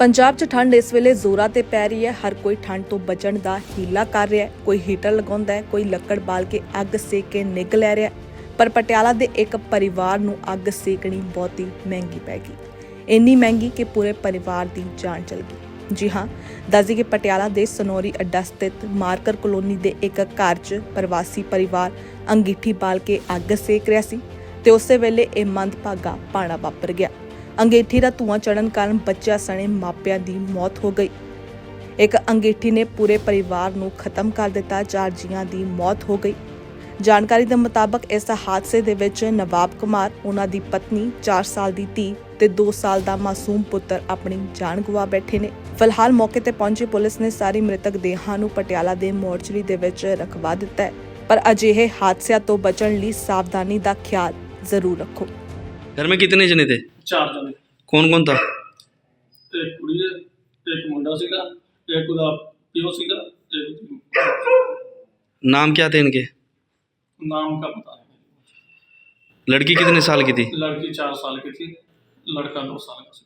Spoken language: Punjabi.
ਪੰਜਾਬ 'ਚ ਠੰਡ ਇਸ ਵੇਲੇ ਜ਼ੋਰਾਂ ਤੇ ਪੈ ਰਹੀ ਹੈ। ਹਰ ਕੋਈ ਠੰਡ ਤੋਂ ਬਚਣ ਦਾ ਹੀਲਾ ਕਰ ਰਿਹਾ ਹੈ। ਕੋਈ ਹੀਟਰ ਲਗਾਉਂਦਾ ਹੈ, ਕੋਈ ਲੱਕੜ ਬਾਲ ਕੇ ਅੱਗ ਸੇਕ ਕੇ ਨਿੱਘ ਲੈ ਰਿਹਾ ਪਰ ਪਟਿਆਲਾ ਦੇ ਇੱਕ ਪਰਿਵਾਰ ਨੂੰ ਅੱਗ ਸੇਕਣੀ ਬਹੁਤੀ ਮਹਿੰਗੀ ਪੈ ਗਈ। ਇੰਨੀ ਮਹਿੰਗੀ ਕਿ ਪੂਰੇ ਪਰਿਵਾਰ ਦੀ ਜਾਨ ਚਲ ਗਈ। ਜੀ ਹਾਂ ਦੱਸਦੀ ਕਿ ਪਟਿਆਲਾ ਦੇ ਸਨੋਰੀ ਅੱਡਾ ਸਥਿਤ ਮਾਰਕਰ ਕਲੋਨੀ ਦੇ ਇੱਕ ਘਰ 'ਚ ਪ੍ਰਵਾਸੀ ਪਰਿਵਾਰ ਅੰਗੀਠੀ ਬਾਲ ਕੇ ਅੱਗ ਸੇਕ ਰਿਹਾ ਸੀ ਤੇ ਉਸੇ ਵੇਲੇ ਇਹ ਮੰਦਭਾਗਾ ਪਾਣਾ ਵਾਪਰ ਗਿਆ। ਅੰਗੇਠੀ ਦਾ ਧੂੰਆਂ ਚੜਨ ਕਾਰਨ ਬੱਚਿਆਂ ਸਣੇ ਮਾਪਿਆਂ ਦੀ ਮੌਤ ਹੋ ਗਈ। ਇੱਕ ਅੰਗੀਠੀ ਨੇ ਪੂਰੇ ਪਰਿਵਾਰ ਨੂੰ ਖਤਮ ਕਰ ਦਿੱਤਾ, ਚਾਰ ਜੀਆਂ ਦੀ ਮੌਤ ਹੋ ਗਈ। ਜਾਣਕਾਰੀ ਦੇ ਮੁਤਾਬਕ ਇਸ ਹਾਦਸੇ ਦੇ ਵਿੱਚ ਨਵਾਬ ਕੁਮਾਰ, ਉਹਨਾਂ ਦੀ ਪਤਨੀ 4 ਸਾਲ ਦੀ ਧੀ ਤੇ 2 ਸਾਲ ਦਾ ਮਾਸੂਮ ਪੁੱਤਰ ਆਪਣੀ ਜਾਨ ਗਵਾ ਬੈਠੇ ਨੇ। ਫਿਲਹਾਲ ਮੌਕੇ ਤੇ ਪਹੁੰਚੀ ਪੁਲਿਸ ਨੇ ਸਾਰੀ ਮ੍ਰਿਤਕ ਦੇਹਾਂ ਨੂੰ ਪਟਿਆਲਾ ਦੇ ਮੋਰਚਰੀ ਦੇ ਵਿੱਚ ਰਖਵਾ ਦਿੱਤਾ ਹੈ, ਪਰ ਅਜਿਹੇ ਹਾਦਸਿਆਂ ਤੋਂ ਬਚਣ ਲਈ ਸਾਵਧਾਨੀ ਦਾ ਖਿਆਲ ਜ਼ਰੂਰ ਰੱਖੋ। घर में कितने जने थे ਚਾਰ ਜਣੇ कौन कौन था ਇੱਕ ਕੁੜੀ ਹੈ ਇੱਕ ਮੁੰਡਾ ਸੀਗਾ ਇੱਕ ਉਹਦਾ ਪਿਓ ਸੀਗਾ ਇੱਕ नाम क्या थे इनके नाम का पता नहीं लड़की कितने साल की थी लड़की चार साल की थी लड़का दो साल का ਸੀ